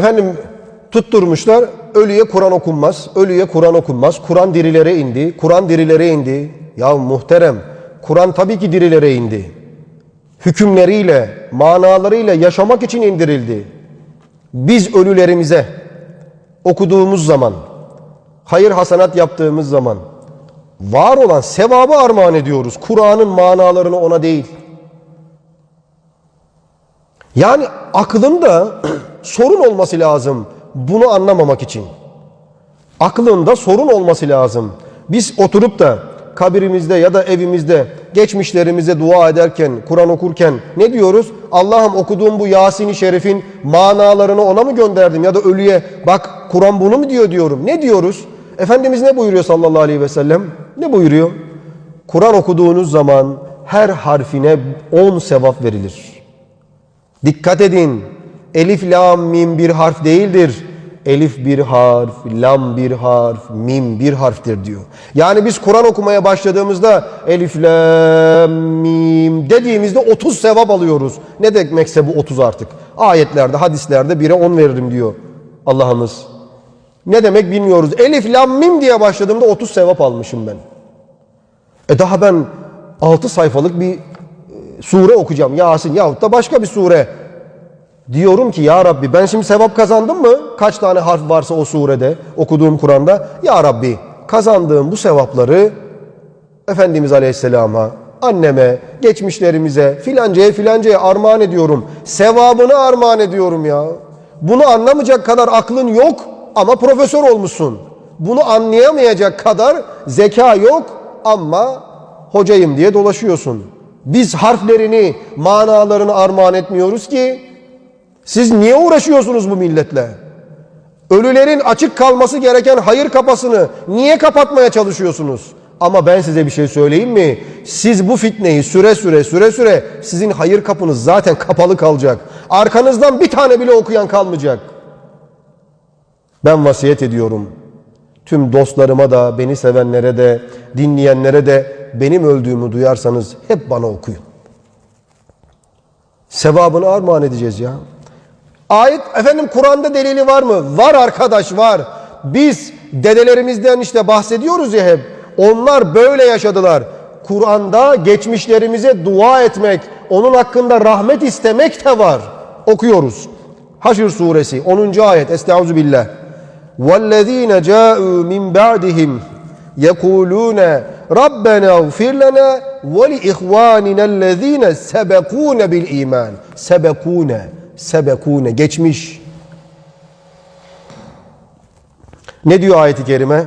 Efendim tutturmuşlar ölüye Kur'an okunmaz. Ölüye Kur'an okunmaz. Kur'an dirilere indi. Kur'an dirilere indi. Ya muhterem Kur'an tabii ki dirilere indi. Hükümleriyle, manalarıyla yaşamak için indirildi. Biz ölülerimize okuduğumuz zaman, hayır hasanat yaptığımız zaman var olan sevabı armağan ediyoruz. Kur'an'ın manalarını ona değil. Yani aklında sorun olması lazım bunu anlamamak için. Aklında sorun olması lazım. Biz oturup da kabirimizde ya da evimizde geçmişlerimize dua ederken, Kur'an okurken ne diyoruz? Allah'ım okuduğum bu Yasin-i Şerif'in manalarını ona mı gönderdim ya da ölüye bak Kur'an bunu mu diyor diyorum. Ne diyoruz? Efendimiz ne buyuruyor sallallahu aleyhi ve sellem? Ne buyuruyor? Kur'an okuduğunuz zaman her harfine 10 sevap verilir. Dikkat edin. Elif, lam, mim bir harf değildir. Elif bir harf, lam bir harf, mim bir harftir diyor. Yani biz Kur'an okumaya başladığımızda elif, lam, mim dediğimizde 30 sevap alıyoruz. Ne demekse bu 30 artık. Ayetlerde, hadislerde 1'e 10 veririm diyor Allah'ımız. Ne demek bilmiyoruz. Elif, lam, mim diye başladığımda 30 sevap almışım ben. E daha ben 6 sayfalık bir e, sure okuyacağım. Yasin yahut da başka bir sure. Diyorum ki ya Rabbi ben şimdi sevap kazandım mı? Kaç tane harf varsa o surede okuduğum Kur'an'da. Ya Rabbi kazandığım bu sevapları Efendimiz Aleyhisselam'a, anneme, geçmişlerimize, filancaya filancaya armağan ediyorum. Sevabını armağan ediyorum ya. Bunu anlamayacak kadar aklın yok ama profesör olmuşsun. Bunu anlayamayacak kadar zeka yok ama hocayım diye dolaşıyorsun. Biz harflerini, manalarını armağan etmiyoruz ki siz niye uğraşıyorsunuz bu milletle? Ölülerin açık kalması gereken hayır kapasını niye kapatmaya çalışıyorsunuz? Ama ben size bir şey söyleyeyim mi? Siz bu fitneyi süre süre süre süre sizin hayır kapınız zaten kapalı kalacak. Arkanızdan bir tane bile okuyan kalmayacak. Ben vasiyet ediyorum. Tüm dostlarıma da, beni sevenlere de, dinleyenlere de benim öldüğümü duyarsanız hep bana okuyun. Sevabını armağan edeceğiz ya. Ayet efendim Kur'an'da delili var mı? Var arkadaş var. Biz dedelerimizden işte bahsediyoruz ya hep. Onlar böyle yaşadılar. Kur'an'da geçmişlerimize dua etmek, onun hakkında rahmet istemek de var. Okuyoruz. Haşr suresi 10. ayet. Estaizu billah. وَالَّذ۪ينَ جَاءُوا مِنْ بَعْدِهِمْ يَقُولُونَ رَبَّنَا اغْفِرْ لَنَا وَلِإِخْوَانِنَا الَّذ۪ينَ سَبَقُونَ بِالْا۪يمَانِ Sebekune, sebekune, geçmiş. Ne diyor ayeti kerime?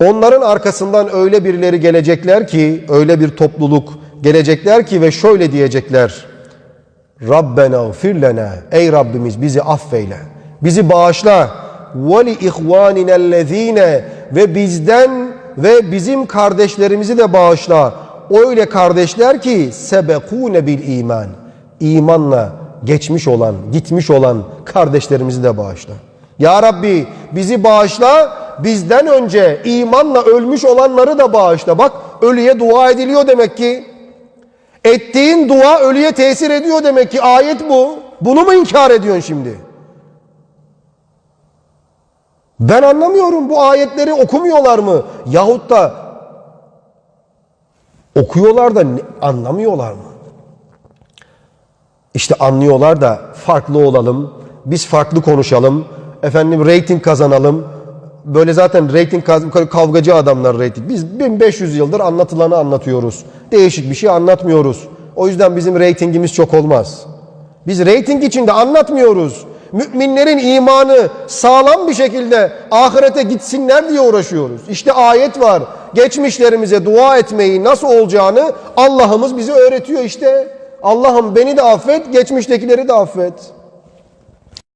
Onların arkasından öyle birileri gelecekler ki, öyle bir topluluk gelecekler ki ve şöyle diyecekler. Rabbena gfir lena. Ey Rabbimiz bizi affeyle. Bizi bağışla. Ve li ihvaninellezine ve bizden ve bizim kardeşlerimizi de bağışla. Öyle kardeşler ki sebekune bil iman. İmanla geçmiş olan, gitmiş olan kardeşlerimizi de bağışla. Ya Rabbi bizi bağışla, bizden önce imanla ölmüş olanları da bağışla. Bak ölüye dua ediliyor demek ki. Ettiğin dua ölüye tesir ediyor demek ki ayet bu. Bunu mu inkar ediyorsun şimdi? Ben anlamıyorum bu ayetleri okumuyorlar mı? Yahut da okuyorlar da anlamıyorlar mı? İşte anlıyorlar da farklı olalım, biz farklı konuşalım, efendim reyting kazanalım. Böyle zaten reyting kavgacı adamlar reyting. Biz 1500 yıldır anlatılanı anlatıyoruz. Değişik bir şey anlatmıyoruz. O yüzden bizim reytingimiz çok olmaz. Biz reyting içinde anlatmıyoruz. Müminlerin imanı sağlam bir şekilde ahirete gitsinler diye uğraşıyoruz. İşte ayet var. Geçmişlerimize dua etmeyi nasıl olacağını Allah'ımız bize öğretiyor işte. Allah'ım beni de affet, geçmiştekileri de affet.